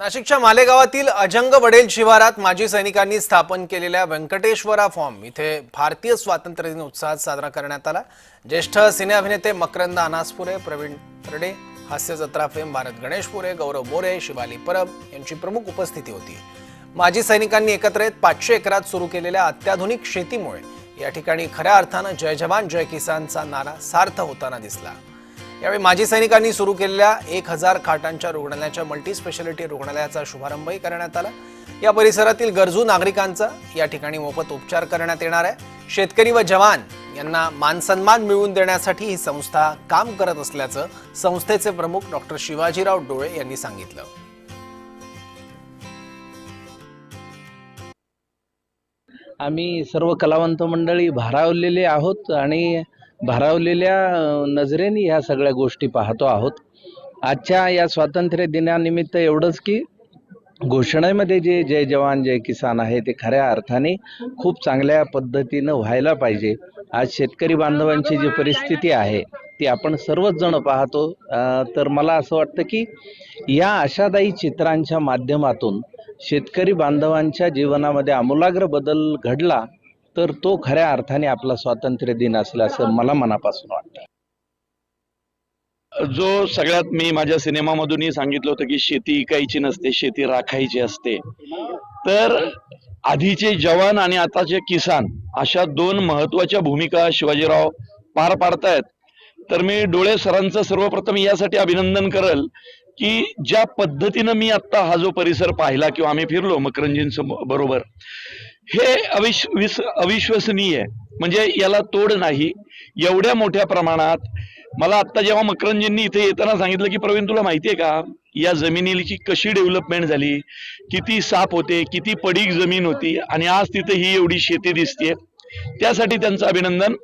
नाशिकच्या मालेगावातील अजंग वडेल शिवारात माजी सैनिकांनी स्थापन केलेल्या व्यंकटेश्वरा फॉर्म. इथे भारतीय स्वातंत्र्य दिन उत्साहात साजरा करण्यात आला. ज्येष्ठ सिने अभिनेते मकरंद अनासपुरे प्रवीण तरडे हास्य जत्रा फेम भारत गणेशपुरे गौरव मोरे शिवाली परब यांची प्रमुख उपस्थिती होती. माजी सैनिकांनी एकत्र येत पाचशे एकरात सुरू केलेल्या अत्याधुनिक शेतीमुळे या ठिकाणी खऱ्या अर्थानं जय जवान जय किसानचा नारा सार्थ होताना दिसला. यावेळी माजी सैनिकांनी सुरू केलेल्या एक हजार खाटांच्या रुग्णालयाच्या मल्टी स्पेशालिटी रुग्णालयाचा शुभारंभही करण्यात आला. या परिसरातील गरजू नागरिकांचा या ठिकाणी मोफत उपचार करण्यात येणार आहे. शेतकरी व जवान यांना मानसन्मान मिळवून देण्यासाठी ही संस्था काम करत असल्याचं संस्थेचे प्रमुख डॉक्टर शिवाजीराव डोळे यांनी सांगितलं. आम्ही सर्व कलावंत मंडळी भारावलेले आहोत आणि भारावलेल्या नजरेने ह्या सगळ्या गोष्टी पाहतो आहोत. आजच्या या स्वातंत्र्य दिनानिमित्त एवढंच की घोषणेमध्ये जे जय जवान जय किसान आहे ते खऱ्या अर्थाने खूप चांगल्या पद्धतीनं व्हायला पाहिजे. आज शेतकरी बांधवांची जी परिस्थिती आहे ती आपण सर्वच जण पाहतो. तर मला असं वाटतं की या आशादायी चित्रांच्या माध्यमातून शेतकरी बांधवांच्या जीवनामध्ये आमूलाग्र बदल घडला तर तो खऱ्या अर्थाने आपला स्वातंत्र्य दिन असेल असं मला मनापासून वाटतं. जो सगळ्यात मी माझ्या सिनेमामधूनही सांगितलं होतं की शेती इकायची नसते शेती राखायची असते. तर आधीचे जवान आणि आताचे किसान अशा दोन महत्त्वाच्या भूमिका शिवाजीराव पार पाडतायत. तर मी डोळे सरांचं सर्वप्रथम यासाठी अभिनंदन करल की ज्या पद्धतीनं मी आता हा जो परिसर पाहिला किंवा आम्ही फिरलो मकरंजींसम बरोबर हे अविश्विस अविश्वसनीय म्हणजे याला तोड नाही. एवढ्या मोठ्या प्रमाणात मला आता जेव्हा मकरंजींनी इथे येताना सांगितलं की प्रवीण तुला माहितीये का या जमिनीची कशी डेव्हलपमेंट झाली? किती साप होते? किती पडीक जमीन होती? आणि आज तिथे ही एवढी शेती दिसतेय. त्यासाठी त्यांचं अभिनंदन.